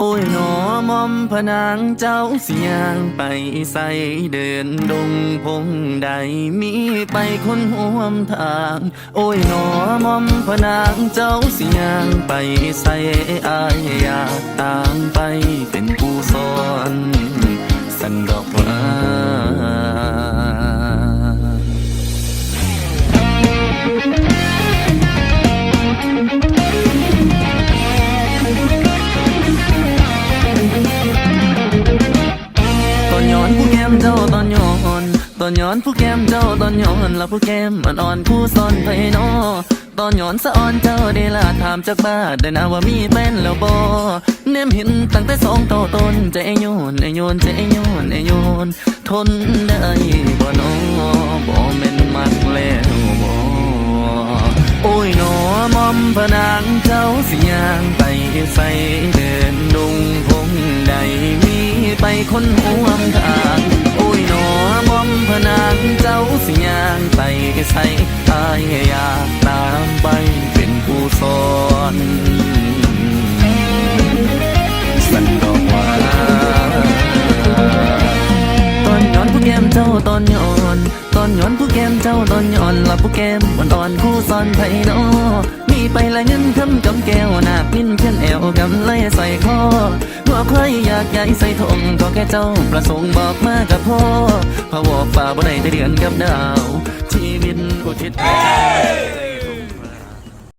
โอ้ยหนอมอมพนางเจ้าเสียงไปใส่เดินดงพงใดมีไปคนห่วมทาง โอ้ยหนอมอมพนางเจ้าเสียงไปใส่อายอยากตามไปเป็นผู้สอน จ้าตอนย้อนตอนย้อนผู้แก้มเจ้าตอนย้อนแล้วผู้แก้มมันอ่อนผู้ซ่อนไปนอตอนย้อนสะอ่อนเจ้าได้ลาถามจากบ้านได้นะว่ามีแฟนแล้วบ่เนมเห็นตั้งแต่สองเต่าต้นใจโยนไอโยนใจโยนไอโยนทนได้บ่นอบ่แม่นมักแล้วบ่โอ้ยหนอมอมพนางเจ้าสิยางไปใส่เดินดุงพงใดมีไปคนห่วงทาง ใส่อายอยากตามไปเป็นผู้สอนสันดอกว่าตอนย้อนผู้แก้มเจ้าตอนย้อนตอนย้อนผู้แก้มเจ้าตอนย้อนละผู้แก้มวันตอนคู่ซ้อนไผนอมีไปละเงินคำกำแก้วหนักนินเพียนแอวกำไลใส่คอหัวใครอยากใหญ่ใส่ทงก็แค่เจ้าประสงค์บอกมากับพ่อพะวอกฝ่าบ่ได้แต่เดือนกับดาว วิตอุทิศ